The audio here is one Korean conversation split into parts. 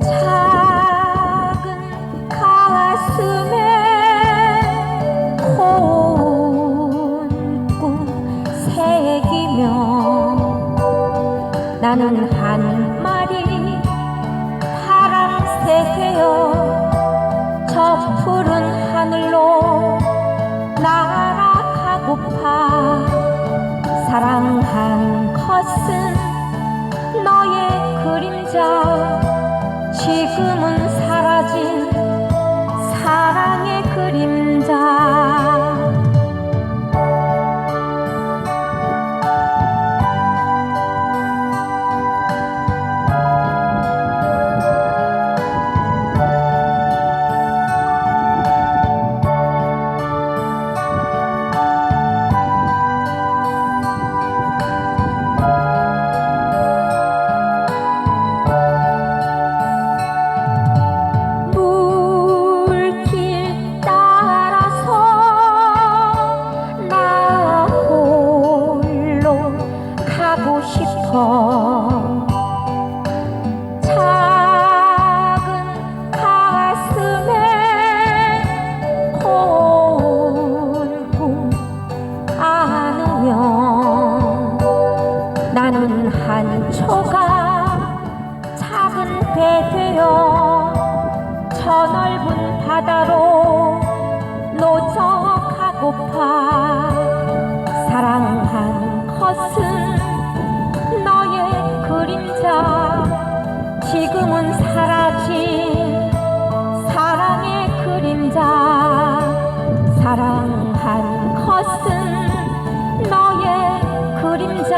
작은 가슴에 고운 꿈 새기며 나는 한 마리 파랑새 되어 저 푸른 하늘로 날아가고파 사랑한 사라진 사랑의 그림 싶어. 작은 가슴에 꿈 안으며 나는 한 초가 작은 배 되어 저 넓은 바다로 노져가고파 그림자 지금은 사라진 사랑의 그림자 사랑한 것은 너의 그림자.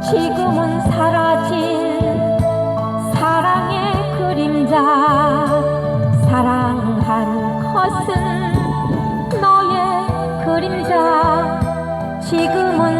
지금은 사라진 사랑의 그림자 사랑한 것은 너의 그림자. 지금은 사